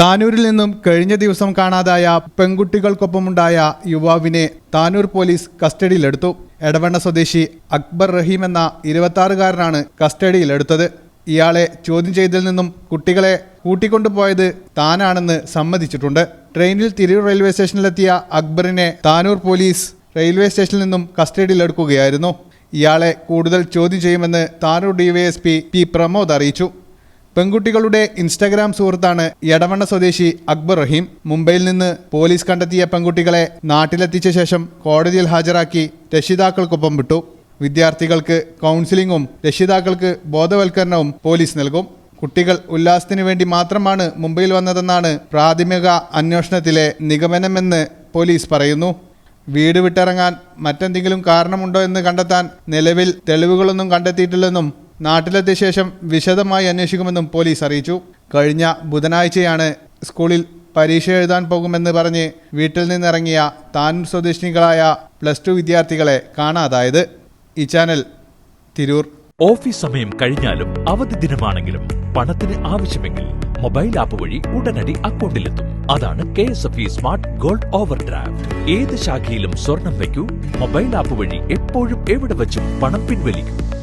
താനൂരിൽ നിന്നും കഴിഞ്ഞ ദിവസം കാണാതായ പെൺകുട്ടികൾക്കൊപ്പമുണ്ടായ യുവാവിനെ താനൂർ പോലീസ് കസ്റ്റഡിയിലെടുത്തു. എടവണ്ണ സ്വദേശി അക്ബർ റഹീം എന്ന ഇരുപത്തി കസ്റ്റഡിയിലെടുത്തത്. ഇയാളെ ചോദ്യം ചെയ്തതിൽ നിന്നും കുട്ടികളെ കൂട്ടിക്കൊണ്ടുപോയത് താനാണെന്ന് സമ്മതിച്ചിട്ടുണ്ട്. ട്രെയിനിൽ തിരൂർ റെയിൽവേ സ്റ്റേഷനിലെത്തിയ അക്ബറിനെ താനൂർ പോലീസ് റെയിൽവേ സ്റ്റേഷനിൽ നിന്നും കസ്റ്റഡിയിലെടുക്കുകയായിരുന്നു. ഇയാളെ കൂടുതൽ ചോദ്യം ചെയ്യുമെന്ന് താനൂർ ഡിവൈഎസ്പി പി പ്രമോദ് അറിയിച്ചു. പെൺകുട്ടികളുടെ ഇൻസ്റ്റാഗ്രാം സുഹൃത്താണ് എടവണ്ണ സ്വദേശി അക്ബർ റഹീം. മുംബൈയിൽ നിന്ന് പോലീസ് കണ്ടെത്തിയ പെൺകുട്ടികളെ നാട്ടിലെത്തിച്ച ശേഷം കോടതിയിൽ ഹാജരാക്കി രക്ഷിതാക്കൾക്കൊപ്പം വിട്ടു. വിദ്യാർത്ഥികൾക്ക് കൗൺസിലിംഗും രക്ഷിതാക്കൾക്ക് ബോധവൽക്കരണവും പോലീസ് നൽകും. കുട്ടികൾ ഉല്ലാസത്തിനു വേണ്ടി മാത്രമാണ് മുംബൈയിൽ വന്നതെന്നാണ് പ്രാഥമിക അന്വേഷണത്തിലെ നിഗമനമെന്ന് പോലീസ് പറയുന്നു. വീട് വിട്ടിറങ്ങാൻ മറ്റെന്തെങ്കിലും കാരണമുണ്ടോ എന്ന് കണ്ടെത്താൻ നിലവിൽ തെളിവുകളൊന്നും കണ്ടെത്തിയിട്ടില്ലെന്നും നാട്ടിലെത്തിയ ശേഷം വിശദമായി അന്വേഷിക്കുമെന്നും പോലീസ് അറിയിച്ചു. കഴിഞ്ഞ ബുധനാഴ്ചയാണ് സ്കൂളിൽ പരീക്ഷ എഴുതാൻ പോകുമെന്ന് പറഞ്ഞ് വീട്ടിൽ നിന്നിറങ്ങിയ താൻ സ്വദേശിനികളായ പ്ലസ് ടു വിദ്യാർത്ഥികളെ കാണാതായത്. ഈ ചാനൽ തിരൂർ. ഓഫീസ് സമയം കഴിഞ്ഞാലും അവധി ദിനമാണെങ്കിലും പണത്തിന് ആവശ്യമെങ്കിൽ മൊബൈൽ ആപ്പ് വഴി ഉടനടി അക്കൗണ്ടിലെത്തും. അതാണ് K S F E smart gold overdraft ഏത് ശാഖയിലും സ്വർണം വയ്ക്കൂ. മൊബൈൽ ആപ്പ് വഴി എപ്പോഴും എവിടെ വെച്ചും പണം പിൻവലിക്കൂ.